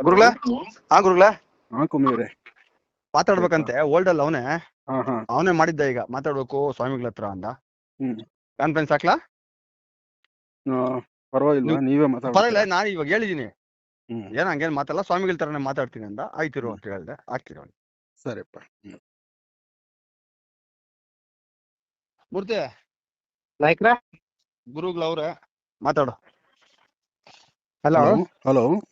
ಗುರುಗಳ? ಹಾ ಗುರುಗಳ? ಹಾ ಮಾತಾಡ್ಬೇಕಂತೆ ಓಲ್ಡ್ ಅಲ್ಲಿ ಅವನೇ? ಹಾ ಹಾ. ಅವನೇ ಮಾಡಿದ್ದ ಈಗ ಮಾತಾಡ್ಬೇಕು ಸ್ವಾಮಿಗಳ ಹತ್ರ ಅಂತ. ಹ್ಮ್. ಕಾನ್ಫರೆನ್ಸ್ ಹಾಕ್ಲಾ? ಆ, ಪರವಾಗಿಲ್ವಾ? ನೀವು- ಪರವಾಗಿಲ್ಲ ನಾನು ಇವಾಗ ಹೇಳಿದೀನಿ. ಹ್ಮ್. ಏನ್ ಹಂಗೇನ್ ಮಾತಲ್ಲ ಸ್ವಾಮಿಗಳ ತರನೇ ಮಾತಾಡ್ತೀನಿ ಅಂತ. ಆಯ್ತಿರು ಅಂತ ಹೇಳ್ದೆ ಆಗ್ತಿರೋ. ಸರಿಪ್ಪ. ಹ್ಮ್. ಮೂರ್ತಿ? ನಾಯ್ಕ್ರ? ಗುರುಗಳವ್ರೆ ಮಾತಾಡು. ಹಲೋ ಹಲೋ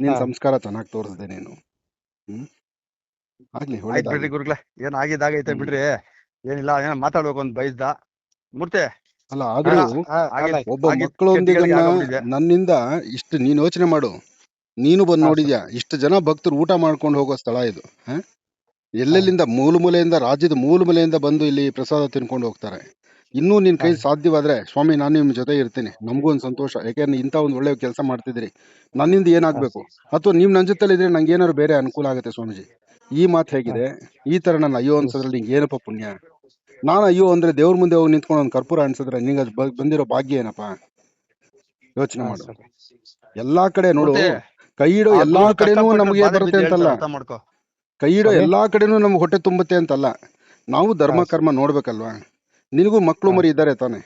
ನೀನ್. ಸಂಸ್ಕಾರ ಚೆನ್ನಾಗಿ ತೋರಿಸ್ದೆ ನೀನು. ಹ್ಮ್? ಆಗ್ಲಿ ಆಯ್ತು ಬಿಡ್ರಿ ಗುರುಗಳೇ ಏನ್ ಆಗಿದ್ದಾಗೈತೆ ಹ್ಮ್. ಬಿಡ್ರಿ. ಏನಿಲ್ಲ ಏನ ಮಾತಾಡ್ಬೇಕು ಅಂತ ಬಯಸ್ದ ಮೂರ್ತಿ ಅಲ್ಲ ಆದ್ರೂ ಒಬ್ಬ ಮಕ್ಕಳು ಮಕ್ಕಳೊಂದಿಗೆ ನನ್ನಿಂದ ಇಷ್ಟು ನೀನ್ ಯೋಚನೆ ಮಾಡು. ನೀನು ಬಂದ್ ನೋಡಿದ್ಯಾ? ಇಷ್ಟು ಜನ ಭಕ್ತರು ಊಟ ಮಾಡ್ಕೊಂಡು ಹೋಗೋ ಸ್ಥಳ ಇದು ಹ? ಎಲ್ಲೆಲ್ಲಿಂದ? ಮೂಲ ಮೂಲೆಯಿಂದ ರಾಜ್ಯದ ಮೂಲ ಮೂಲೆಯಿಂದ ಬಂದು ಇಲ್ಲಿ ಪ್ರಸಾದ ತಿನ್ಕೊಂಡು ಹೋಗ್ತಾರೆ. ಇನ್ನೂ ನಿನ್ ಕೈ. ಸಾಧ್ಯವಾದ್ರೆ ಸ್ವಾಮಿ ನಾನು ನಿಮ್ ಜೊತೆ ಇರ್ತೀನಿ. ನಮಗೂ ಒಂದು ಸಂತೋಷ. ಯಾಕೆಂದ್ರೆ ಇಂತ ಒಂದು ಒಳ್ಳೆ ಕೆಲಸ ಮಾಡ್ತಿದ್ರಿ ನನ್ನಿಂದ ಏನಾಗ್ಬೇಕು? ಅಥವಾ ನಿಮ್ ನನ್ ಜೊತೆಲಿ ಇದ್ರೆ ನಂಗೆ ಏನಾದ್ರು ಬೇರೆ ಅನುಕೂಲ ಆಗುತ್ತೆ ಸ್ವಾಮೀಜಿ? ಈ ಮಾತು ಹೇಗಿದೆ. ಈ ತರ ನನ್ನ ಅಯ್ಯೋ ಅನ್ಸೋದ್ರಲ್ಲಿ ನಿಂಗೆ ಏನಪ್ಪ ಪುಣ್ಯ? ನಾನು ಅಯ್ಯೋ ಅಂದ್ರೆ ದೇವ್ರ ಮುಂದೆ ಹೋಗಿ ನಿಂತ್ಕೊಂಡು ಒಂದು ಕರ್ಪೂರ ಅನ್ಸಿದ್ರೆ ನಿಂಗೆ ಅದು ಬಂದಿರೋ ಭಾಗ್ಯ ಏನಪ್ಪ? ಯೋಚನೆ ಮಾಡು. ಎಲ್ಲಾ ಕಡೆ ನೋಡು. ಕೈ ಇಡೋ ಎಲ್ಲಾ ಕಡೆನೂ ನಮಗೆ ಬರುತ್ತೆ ಅಂತಲ್ಲ. ಕೈ ಇಡೋ ಎಲ್ಲಾ ಕಡೆನೂ ನಮ್ಗೆ ಹೊಟ್ಟೆ ತುಂಬುತ್ತೆ ಅಂತಲ್ಲ. ನಾವು ಧರ್ಮ. ಕರ್ಮ ನೋಡ್ಬೇಕಲ್ವಾ? ನಿನಗೂ ಮಕ್ಕಳು ಮರಿ ಇದ್ದಾರೆ ತಾನೆ.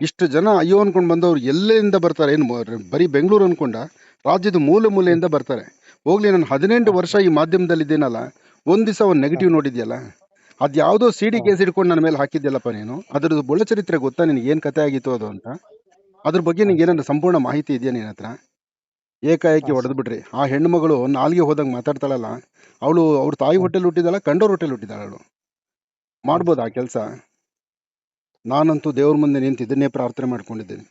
ಇಷ್ಟು ಜನ ಅಯ್ಯೋ ಅನ್ಕೊಂಡು ಬಂದವ್ರು ಎಲ್ಲೆಯಿಂದ ಬರ್ತಾರೆ? ಏನು ಬರೀ ಬೆಂಗಳೂರು ಅನ್ಕೊಂಡ? ರಾಜ್ಯದ ಮೂಲೆ ಮೂಲೆಯಿಂದ ಬರ್ತಾರೆ. ಹೋಗ್ಲಿ ನಾನು ಹದಿನೆಂಟು ವರ್ಷ ಈ ಮಾಧ್ಯಮದಲ್ಲಿ ಇದ್ದೀನಲ್ಲ ಒಂದ್ ದಿವಸ ಒಂದು ನೆಗೆಟಿವ್ ನೋಡಿದ್ಯಲ್ಲ? ಅದ್ ಯಾವ್ದೋ ಸಿ ಡಿ. ಕೇಸ್ ಹಿಡ್ಕೊಂಡು ನನ್ನ ಮೇಲೆ ಹಾಕಿದ್ಯಲ್ಲಪ್ಪ ನೀನು? ಅದ್ರದ್ದು ಒಳ್ಳೆ ಚರಿತ್ರೆ ಗೊತ್ತಾ ನಿನಗೆ? ಏನ್ ಕತೆ ಆಗಿತ್ತು ಅದು ಅಂತ? ಅದ್ರ ಬಗ್ಗೆ ನಿಂಗೆ ಏನಾದ್ರು ಸಂಪೂರ್ಣ ಮಾಹಿತಿ ಇದೆಯಾ ನಿನ್ನ ಹತ್ರ? ಏಕಾಏಕಿ ಹಾ, ಹೊಡೆದು ಬಿಡ್ರಿ ಆ ಹೆಣ್ಮಗಳು ನಾಲ್ಗೆ ಹೋದಾಗ ಮಾತಾಡ್ತಾಳಲ್ಲ ಅವಳು ಅವ್ರ ತಾಯಿ ಹೋಟೆಲ್ ಹುಟ್ಟಿದಾಳ ಕಂಡೋರ್ ಹೋಟೆಲ್ ಹುಟ್ಟಿದಾಳು ಅವಳು? ಮಾಡ್ಬೋದಾ ಆ ಕೆಲಸ. ನಾನಂತೂ ದೇವ್ರ ಮುಂದೆ ನಿಂತು ಇದನ್ನೇ ಪ್ರಾರ್ಥನೆ ಮಾಡ್ಕೊಂಡಿದ್ದೇನೆ.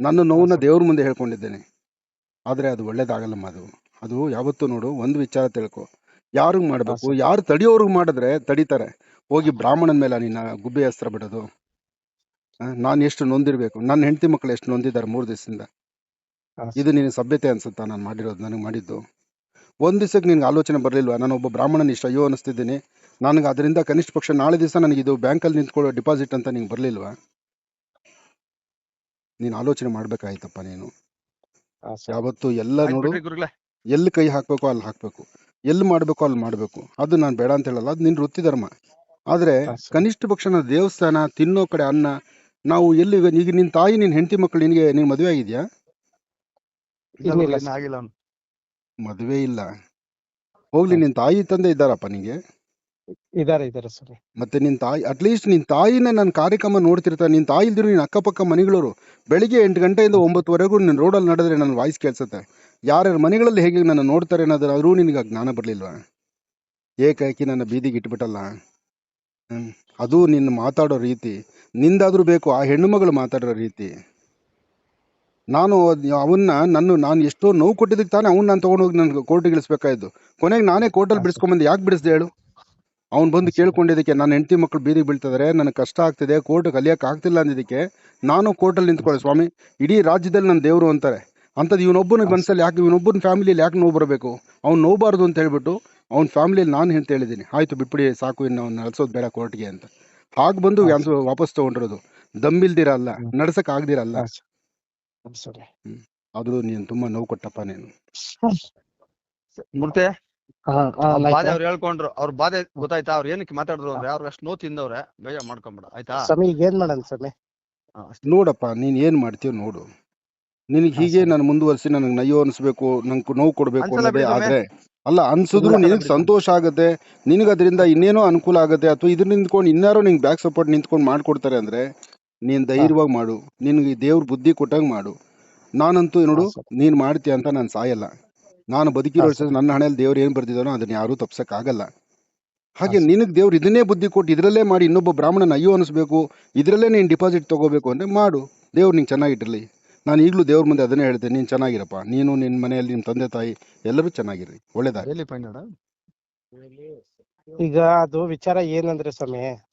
ನನ್ನ ನೋವನ್ನ. ದೇವ್ರ ಮುಂದೆ ಹೇಳ್ಕೊಂಡಿದ್ದೇನೆ. ಆದ್ರೆ ಅದು ಒಳ್ಳೇದಾಗಲ್ಲಮ್ಮ ಅದು ಅದು ಯಾವತ್ತೂ ನೋಡು ಒಂದು ವಿಚಾರ ತಿಳ್ಕೊ. ಯಾರಿಗ್ ಮಾಡಬೇಕು? ಯಾರು ತಡಿಯೋರ್ಗೆ ಮಾಡಿದ್ರೆ ತಡಿತಾರೆ. ಹೋಗಿ ಬ್ರಾಹ್ಮಣನ ಮೇಲೆ ನಿನ್ನ ಗುಬ್ಬೆ ಅಸ್ತ್ರ ಬಿಡೋದು. ನಾನು ಎಷ್ಟು ನೊಂದಿರಬೇಕು? ನನ್ನ ಹೆಂಡತಿ ಮಕ್ಕಳು ಎಷ್ಟು ನೊಂದಿದ್ದಾರೆ ಮೂರು ದಿವಸದಿಂದ? ಇದು ನಿನ್ನ ಸಭ್ಯತೆ ಅನ್ಸುತ್ತಾ? ನಾನು ಮಾಡಿರೋದು ನನಗೆ ಮಾಡಿದ್ದು. ಒಂದು ದಿವಸಕ್ಕೆ ನಿನ್ಗೆ ಆಲೋಚನೆ ಬರಲಿಲ್ವಾ? ನಾನು ಒಬ್ಬ ಬ್ರಾಹ್ಮಣನ ಇಷ್ಟ ಅಯ್ಯೋ ಅನಿಸ್ತಿದ್ದೀನಿ. ನನಗೆ ಅದರಿಂದ ಕನಿಷ್ಠ ಪಕ್ಷ ನಾಳೆ ದಿವಸ ನನಗೆ ಇದು ಬ್ಯಾಂಕಲ್ಲಿ ನಿಂತ್ಕೊಳ್ಳೋ ಡಿಪಾಸಿಟ್ ಅಂತ ನಿಂಗೆ ಬರಲಿಲ್ವಾ? ನೀನು ಆಲೋಚನೆ ಮಾಡ್ಬೇಕಾಯ್ತಪ್ಪ ನೀನು. ಯಾವತ್ತು ಎಲ್ಲ ನೋಡು. ಎಲ್ಲಿ ಕೈ ಹಾಕಬೇಕು ಅಲ್ಲಿ ಹಾಕ್ಬೇಕು. ಎಲ್ಲಿ ಮಾಡಬೇಕು ಅಲ್ಲಿ ಮಾಡ್ಬೇಕು. ಅದು ನಾನು ಬೇಡ ಅಂತ ಹೇಳಲ್ಲ ಅದು ನಿನ್ ವೃತ್ತಿ ಧರ್ಮ. ಆದ್ರೆ ಕನಿಷ್ಠ ಪಕ್ಷನ ದೇವಸ್ಥಾನ ತಿನ್ನೋ ಕಡೆ ಅನ್ನ ನಾವು ಎಲ್ಲಿ ಈಗ ನಿನ್ ತಾಯಿ ನಿನ್ ಹೆಂಡತಿ ಮಕ್ಕಳು ನಿನಗೆ ನೀನ್ ಮದುವೆ ಆಗಿದ್ಯಾ? ಮದುವೆ ಇಲ್ಲ. ಹೋಗ್ಲಿ ನಿನ್ ತಾಯಿ ತಂದೆ ಇದ್ದಾರಪ್ಪ ನಿಂಗೆ. ಇದಾರೆ ಇದಾರೆ ಸರ್. ಮತ್ತೆ ನಿನ್ ತಾಯಿ ಅಟ್ಲೀಸ್ಟ್ ನಿನ್ ತಾಯಿನ ನನ್ನ ಕಾರ್ಯಕ್ರಮ ನೋಡ್ತಿರ್ತಾರೆ ನಿನ್ ತಾಯಿ ಇಲ್ದಿರು ನಿನ್ ಅಕ್ಕಪಕ್ಕ ಮನೆಗಳವರು ಬೆಳಿಗ್ಗೆ ಎಂಟು ಗಂಟೆಯಿಂದ ಒಂಬತ್ತುವರೆಗೂ ನಿನ್ನ ರೋಡಲ್ಲಿ ನಡೆದ್ರೆ ನನ್ನ ವಾಯ್ಸ್ ಕೇಳಿಸುತ್ತೆ. ಯಾರ್ಯಾರ ಮನೆಗಳಲ್ಲಿ ಹೇಗೆ ನನ್ನ ನೋಡ್ತಾರೆ ಅನ್ನೋದಾದ್ರೂ ನಿನಗೆ ಆ ಜ್ಞಾನ ಬರಲಿಲ್ವಾ? ಏಕಾಕಿ ನನ್ನ ಬೀದಿಗೆ ಇಟ್ಬಿಟ್ಟಲ್ಲ? ಹ್ಮ್ ಅದು ನಿನ್ನ ಮಾತಾಡೋ ರೀತಿ. ನಿಂದಾದ್ರೂ ಬೇಕು ಆ ಹೆಣ್ಣು ಮಗಳು ಮಾತಾಡೋ ರೀತಿ. ನಾನು ಅವನ್ನ ನನ್ನ ನಾನು ಎಷ್ಟೋ ನೋವು ಕೊಟ್ಟಿದ್ದಕ್ಕೆ ತಾನೇ ಅವ್ನು ನಾನು ತೊಗೊಂಡೋಗಿ ನನ್ಗೆ ಕೋರ್ಟಿಗೆ ಇಳಿಸ್ಬೇಕಾಯ್ತು. ಕೊನೆಗೆ ನಾನೇ ಕೋರ್ಟಲ್ಲಿ ಬಿಡಿಸ್ಕೊಂಬಂದು ಯಾಕೆ ಬಿಡಿಸ್ದೆ ಹೇಳು? ಅವ್ನು ಬಂದು. ಕೇಳ್ಕೊಂಡಿದ್ದಕ್ಕೆ ನನ್ನ ಹೆಂಡತಿ ಮಕ್ಕಳು ಬೀದಿಗೆ ಬೀಳ್ತಿದ್ದಾರೆ ನನಗೆ ಕಷ್ಟ ಆಗ್ತಿದೆ ಕೋರ್ಟ್ ಕಲಿಯಕ್ಕೆ ಆಗ್ತಿಲ್ಲ ಅಂದಿದ್ದಕ್ಕೆ ನಾನು ಕೋರ್ಟಲ್ಲಿ ನಿಂತ್ಕೊಳ್ಳಿ ಸ್ವಾಮಿ. ಇಡೀ ರಾಜ್ಯದಲ್ಲಿ ನನ್ನ ದೇವರು ಅಂತಾರೆ. ಅಂಥದ್ದು ಇವನೊಬ್ಬನ ಮನಸ್ಸಲ್ಲಿ ಯಾಕೆ ಇವನೊಬ್ಬನ ಫ್ಯಾಮಿಲಿಯಲ್ಲಿ ಯಾಕೆ ನೋವು ಬರಬೇಕು? ಅವ್ನು ನೋಬಾರ್ದು ಅಂತ ಹೇಳ್ಬಿಟ್ಟು ಅವ್ನ ಫ್ಯಾಮಿಲಿಯಲ್ಲಿ ನಾನು ಅಂತ ಹೇಳಿದ್ದೀನಿ. ಆಯ್ತು ಬಿಟ್ಬಿಡಿ ಸಾಕು ಇನ್ನು ಅವ್ನು ನಡೆಸೋದು ಬೇಡ ಕೋರ್ಟ್ಗೆ ಅಂತ. ಹಾಗೆ ಬಂದು ವಾಪಸ್ ತೊಗೊಂಡಿರೋದು. ದಮ್ಮಿಲ್ದಿರಲ್ಲ. ನಡ್ಸಕ್ ಆಗ್ದಿರಲ್ಲ. ಆದ್ರೂ ನೀನು ತುಂಬಾ ನೋವು ಕೊಟ್ಟಪ್ಪ ನೀನು. ಬಾಧೆ ಅವ್ರು ಹೇಳ್ಕೊಂಡ್ರು. ಅವ್ರ ಬಾಧೆ ಗೊತ್ತಾಯ್ತಾ? ಅವ್ರು ಏನಕ್ಕೆ ಮಾತಾಡಿದ್ರು ಅಂದ್ರೆ ಅವ್ರು ಅಷ್ಟು ನೋವು ತಿಂದವ್ರೆ. ಬೇಜಾರ್ ಮಾಡ್ಕೊಂಬೇಡ. ಆಯ್ತಾ? ಸಮಿ ಈಗ ಏನ್ ಮಾಡೋಣ ಸ್ವಾಮಿ? ಹಾ, ಅಷ್ಟೇ. ನೋಡಪ್ಪ ನೀನ್ ಏನ್ ಮಾಡ್ತೀಯ ನೋಡು. ನಿನಗೆ ಹೀಗೆ. ನಾನು ಮುಂದುವರಿಸಿ ನನಗೆ ನಯ್ಯೋ ಅನಿಸ್ಬೇಕು ನಂಗೆ ನೋವು ಕೊಡ್ಬೇಕು ಅನ್ನೋದೇ ಆದ್ರೆ ಅಲ್ಲ ಅನ್ಸಿದ್ರು ನಿನಗೆ ಸಂತೋಷ ಆಗುತ್ತೆ ನಿನಗೆ ಅದರಿಂದ ಇನ್ನೇನೋ ಅನುಕೂಲ ಆಗುತ್ತೆ ಅಥವಾ ಇದ್ರ ನಿಂತ್ಕೊಂಡು ಇನ್ಯಾರೋ ನಿಂಗೆ ಬ್ಯಾಕ್ ಸಪೋರ್ಟ್ ನಿಂತ್ಕೊಂಡು ಮಾಡ್ಕೊಡ್ತಾರೆ ಅಂದ್ರೆ ನೀನ್ ಧೈರ್ಯವಾಗಿ ಮಾಡು. ನಿನಗೆ ದೇವ್ರ ಬುದ್ಧಿ ಕೊಟ್ಟಂಗೆ ಮಾಡು. ನಾನಂತೂ ನೋಡು. ನೀನ್ ಮಾಡ್ತೀಯ ಅಂತ ನಾನು ಸಾಯಲ್ಲ. ನಾನು ಬದುಕಿರೋ ನನ್ನ ಹಣೆಯಲ್ಲಿ ದೇವ್ರು ಏನ್ ಬರ್ದಿದಾನೋ ಅದನ್ನ ಯಾರೂ ತಪ್ಸಕ್ ಆಗಲ್ಲ ಹಾಗೆ. ನಿನಗೆ ದೇವ್ರು ಇದನ್ನೇ ಬುದ್ಧಿ ಕೊಟ್ಟು ಇದರಲ್ಲೇ ಮಾಡಿ ಇನ್ನೊಬ್ಬ ಬ್ರಾಹ್ಮಣನ ಅಯ್ಯೋ ಅನಿಸ್ಬೇಕು ಇದರಲ್ಲೇ ನೀನು ಡಿಪಾಸಿಟ್ ತಗೋಬೇಕು ಅಂದ್ರೆ ಮಾಡು. ದೇವ್ರು ನಿಂಗೆ ಚೆನ್ನಾಗಿಟ್ಟಿರಲಿ ನಾನು ಈಗಲೂ ದೇವ್ರ ಮುಂದೆ ಅದನ್ನೇ ಹೇಳ್ತೇನೆ ನೀನು ಚೆನ್ನಾಗಿರಪ್ಪ. ನೀನು ನಿನ್ನ ಮನೆಯಲ್ಲಿ ನಿಮ್ಮ ತಂದೆ ತಾಯಿ ಎಲ್ಲರೂ ಚೆನ್ನಾಗಿರ್ರಿ ಒಳ್ಳೇದಾಗಿ ಈಗ ಅದು ವಿಚಾರ ಏನಂದ್ರೆ ಸ್ವಾಮಿ.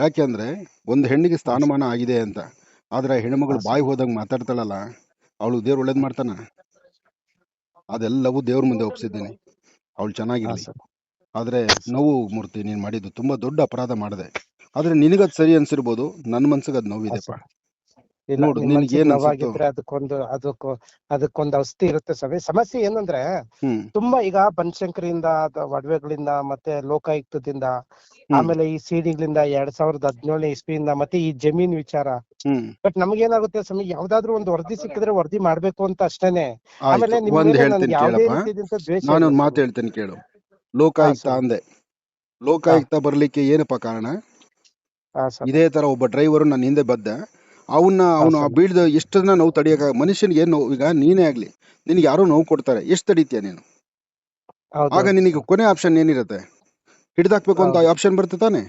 ಯಾಕೆ ಅಂದ್ರೆ ಒಂದು ಹೆಣ್ಣಿಗೆ ಸ್ಥಾನಮಾನ ಆಗಿದೆ ಅಂತ ಆದ್ರೆ ಆ ಹೆಣ್ಮಗಳು ಬಾಯಿ ಹೋದಂಗೆ ಮಾತಾಡ್ತಾಳಲ್ಲ ಅವಳು ದೇವ್ರು ಒಳ್ಳೇದ್ ಮಾಡ್ತಾನ? ಅದೆಲ್ಲವೂ ದೇವ್ರ ಮುಂದೆ ಒಪ್ಸಿದ್ದೀನಿ. ಅವಳು ಚೆನ್ನಾಗಿರಲಿ. ಆದರೆ ನೋವು ಮೂರ್ತಿ ನೀನ್ ಮಾಡಿದ್ದು ತುಂಬಾ ದೊಡ್ಡ ಅಪರಾಧ ಮಾಡಿದೆ. ಆದ್ರೆ ನಿನಗದ್ ಸರಿ ಅನ್ಸಿರ್ಬೋದು ನನ್ನ ಮನ್ಸಿಗೆ ಅದು ನೋವಿದೆಪ್ಪ. ಇಲ್ಲ ನೋಡು, ನಿನ್ಗೆ ಅನ್ಸುತ್ತೋ? ಅದಕ್ಕೊಂದು ಅದಕ್ಕ ಅದಕ್ಕೊಂದು ಔಷಧಿ ಇರುತ್ತೆ ಸ್ವಾಮಿ ಸಮಸ್ಯೆ ಏನಂದ್ರೆ ಹ್ಮ್. ತುಂಬಾ ಈಗ ಬನಶಂಕರಿಯಿಂದ ಅಥವಾ ಒಡವೆಗಳಿಂದ ಮತ್ತೆ ಲೋಕಾಯುಕ್ತದಿಂದ ಆಮೇಲೆ ಈ ಸಿಡಿಗಳಿಂದ ಎರಡ್ ಸಾವಿರದ ಹದಿನೇಳನೇ ಇಸ್ವಿಯಿಂದ ಮತ್ತೆ ಈ ಜಮೀನ್ ವಿಚಾರ. ಹ್ಮ್. ಬಟ್ ನಮಗೇನಾಗುತ್ತೆ ಸ್ವಾಮಿ ಯಾವ್ದಾದ್ರು ಒಂದು ವರದಿ ಸಿಕ್ಕಿದ್ರೆ ವರದಿ ಮಾಡ್ಬೇಕು ಅಂತ ಅಷ್ಟೇನೆ. ಆಮೇಲೆ ಆಯ್ತು ನಿಮ್ ಒಂದ್ ಮೇಲೆ ಹೇಳ್ತೀನಿ ನನ್ಗೆ ಯಾವ್ದೇ ಕೇಳಪ್ಪ ರೀತಿಯಾದಂತ ದ್ವೇಷ ನಾನು ಇಲ್ಲ ಒಂದ್ ಸ್ವಾಮಿ. ಮಾತು ಹೇಳ್ತೀನಿ ಕೇಳು. ಲೋಕಾಯುಕ್ತ ಹಾ, ಸರ್. ಅಂದೆ. ಲೋಕಾಯುಕ್ತ ಬರ್ಲಿಕ್ಕೆ ಏನಪ್ಪ ಕಾರಣ? ಹಾ ಇದೇ ತರ ಒಬ್ಬ ಡ್ರೈವರ್ ನನ್ನ ಹಿಂದೆ ಬದ್ದ. ಅವನ್ನ ಅವನು. ಬೀಳ್ದ ಎಷ್ಟನ್ನ ನೋವು ತಡಿಯಕ ಮನುಷ್ಯನಿಗೆ ಏನ್ ನೋವು? ಈಗ ನೀನೇ ಆಗ್ಲಿ ನಿನಗೆ ಯಾರೋ ನೋವು ಕೊಡ್ತಾರೆ ಎಷ್ಟು ತಡಿತೀಯ ನೀನು? ಆಗ ನಿನಗೆ ಕೊನೆ ಆಪ್ಷನ್ ಏನಿರುತ್ತೆ? ಹಿಡ್ದಾಕ್ಬೇಕು ಅಂತ ಆಪ್ಷನ್ ಬರುತ್ತೆ ತಾನೆ?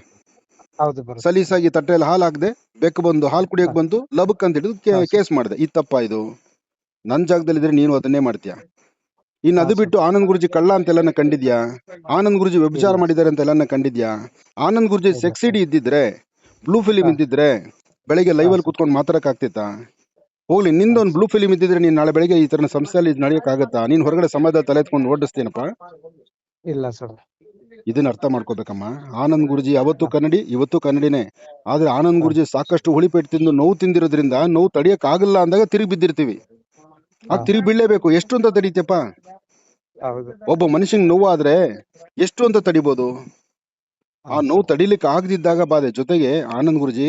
ಸಲೀಸಾಗಿ ತಟ್ಟೆಯಲ್ಲಿ ಹಾಲು ಹಾಕ್ದೆ ಬೆಕ್ಕು ಬಂದು ಹಾಲು ಕುಡಿಯಕ್ ಬಂದು ಲಬಕ್ ಅಂತ ಹಿಡಿದು ಕೇಸ್ ಮಾಡಿದೆ. ಇದು ತಪ್ಪ ಇದು. ನನ್ ಜಾಗದಲ್ಲಿ ಇದ್ರೆ ನೀನು ಅದನ್ನೇ ಮಾಡ್ತೀಯ? ಇನ್ನು ಅದು ಬಿಟ್ಟು ಆನಂದ್ ಗುರುಜಿ ಕಳ್ಳ ಅಂತೆಲ್ಲ ಕಂಡಿದ್ಯಾ? ಆನಂದ್ ಗುರುಜಿ ವ್ಯಭಿಚಾರ ಮಾಡಿದ್ದಾರೆ ಅಂತ ಅಂತೆಲ್ಲ ಕಂಡಿದ್ಯಾ? ಆನಂದ್ ಗುರುಜಿ ಸೆಕ್ಸಿಡಿ ಇದ್ದಿದ್ರೆ ಬ್ಲೂ ಫಿಲಿಮ್ ಇದ್ದಿದ್ರೆ ಬೆಳಿಗ್ಗೆ ಲೈವ್ ಅಲ್ಲಿ. ಕುತ್ಕೊಂಡು ಮಾತಾಡಕ್ ಆಗ್ತಿತ್ತಾ? ಹೋಗ್ಲಿ ನಿಂದೊಂದು ಬ್ಲೂ ಫಿಲಿಮ್ ಇದ್ದಿದ್ರೆ ನೀನ್ ನಾಳೆ ಬೆಳಿಗ್ಗೆ ಈ ತರ ಸಂಸ್ಥೆಯಲ್ಲಿ ಇದ್ ನಡೆಯಕ್ ಆಗತ್ತಾ ನೀನ್ ಹೊರಗಡೆ ಸಮಾಜ ತಲೆ ಎತ್ಕೊಂಡು ಓಡಿಸ್ತೀನಪ್ಪ? ಇಲ್ಲ ಸರ್. ಇದನ್ನ ಅರ್ಥ ಮಾಡ್ಕೋಬೇಕಮ್ಮ. ಆನಂದ್ ಗುರುಜಿ ಅವತ್ತು ಕನ್ನಡಿ ಇವತ್ತು ಕನ್ನಡಿನೇ. ಆದ್ರೆ ಆನಂದ್ ಗುರುಜಿ ಸಾಕಷ್ಟು ಹುಳಿಪೇಟ್ ತಿಂದು ನೋವು ತಿಂದಿರೋದ್ರಿಂದ ನೋವು ತಡಿಯಕ್ ಆಗಲ್ಲ ಅಂದಾಗ ತಿರುಗಿ ಬಿದ್ದಿರ್ತೀವಿ. ಆಗ ತಿರುಗಿ ಬೀಳಲೇಬೇಕು. ಎಷ್ಟು ಅಂತ ತಡೀತಪ್ಪ ಒಬ್ಬ ಮನುಷ್ಯಂಗ್ ನೋವು ಆದ್ರೆ ಎಷ್ಟು ಅಂತ ತಡಿಬೋದು? ಆ ನೋವು ತಡಿಲಿಕ್ಕೆ ಆಗದಿದ್ದಾಗ ಬಾಧೆ. ಜೊತೆಗೆ ಆನಂದ್ ಗುರುಜಿ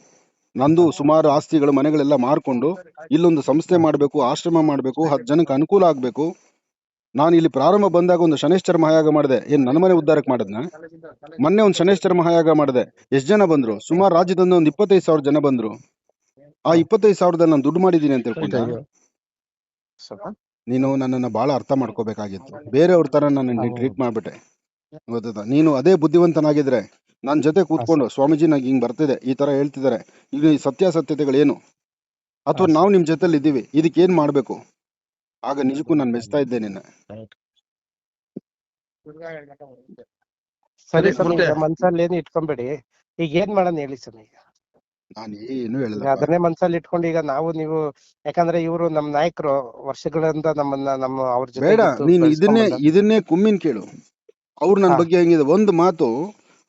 ನಂದು ಸುಮಾರು ಆಸ್ತಿಗಳು ಮನೆಗಳೆಲ್ಲ ಮಾರ್ಕೊಂಡು ಇಲ್ಲೊಂದು ಸಂಸ್ಥೆ ಮಾಡಬೇಕು ಆಶ್ರಮ ಮಾಡಬೇಕು ಹತ್ತು ಜನಕ್ಕೆ ಅನುಕೂಲ ಆಗಬೇಕು. ನಾನು ಇಲ್ಲಿ ಪ್ರಾರಂಭ ಬಂದಾಗ ಒಂದು ಶನೇಶ್ವರ ಮಹಾಯಾಗ ಮಾಡಿದೆ. ಏನು ನನ್ನ ಮನೆ ಉದ್ಧಾರಕ್ಕೆ ಮಾಡಿದ್ನ? ಮೊನ್ನೆ ಒಂದು ಶನೇಶ್ವರ ಮಹಾಯಾಗ ಮಾಡಿದೆ. ಎಷ್ಟು ಜನ ಬಂದ್ರು? ಸುಮಾರು ರಾಜ್ಯದಿಂದ ಒಂದು ಇಪ್ಪತ್ತೈದು ಸಾವಿರ ಜನ ಬಂದ್ರು. ಆ ಇಪ್ಪತ್ತೈದು ಸಾವಿರದ ನಾನು ದುಡ್ಡು ಮಾಡಿದ್ದೀನಿ ಅಂತ ಹೇಳ್ಕೊಂಡೆ. ನೀನು ನನ್ನನ್ನ ಬಹಳ ಅರ್ಥ ಮಾಡ್ಕೋಬೇಕಾಗಿತ್ತು. ಬೇರೆಯವ್ರ ತರ ನಾನು. ಟ್ರೀಟ್ ಮಾಡ್ಬಿಟ್ಟೆ. ಗೊತ್ತದ? ನೀನು ಅದೇ ಬುದ್ಧಿವಂತನಾಗಿದ್ರೆ ನನ್ನ ಜೊತೆ ಕೂತ್ಕೊಂಡು ಸ್ವಾಮೀಜಿ ನಂಗೆ ಹಿಂಗ್ ಬರ್ತಿದೆ ಈ ತರ ಹೇಳ್ತಿದ್ದಾರೆ. ಈಗ ಈ ಸತ್ಯಾಸತ್ಯತೆಗಳೇನು? ಅಥವಾ ನಾವು ನಿಮ್ ಜೊತೆಲಿ ಇದ್ದೀವಿ ಇದಕ್ಕೆ ಏನ್ ಮಾಡ್ಬೇಕು? ಆಗ ನಿಜಕ್ಕೂ ನಾನು ಮೆಚ್ತಾ ಇದ್ದೆ ನಿನ್ನ. ಸರಿ ಮನ್ಸಲ್ಲಿ ಏನು ಇಟ್ಕೊಂಬೇಡಿ. ಈಗ ಏನ್ ಮಾಡೋಣ ಹೇಳಿ ಸ್ವಾಮಿ? ಈಗ ನಾನು ಏನು ಹೇಳಿಲ್ಲ. ಅದನ್ನೇ ಮನ್ಸಲ್ಲಿ ಇಟ್ಕೊಂಡು ಈಗ ನಾವು ನೀವು ಯಾಕಂದ್ರೆ ಇವರು ನಮ್ಮ ನಾಯಕರು ವರ್ಷಗಳಿಂದ ನಮ್ಮನ್ನ ನಮ್ಮ ಅವ್ರ ಜೊತೆ ಬೇಡ ನೀನು ಇದನ್ನೇ ಇದನ್ನೇ ಕುಮ್ಮಿನ್ ಕೇಳು. ಅವ್ರು ನನ್ನ ಬಗ್ಗೆ ಹೆಂಗಿದೆ. ಒಂದು ಮಾತು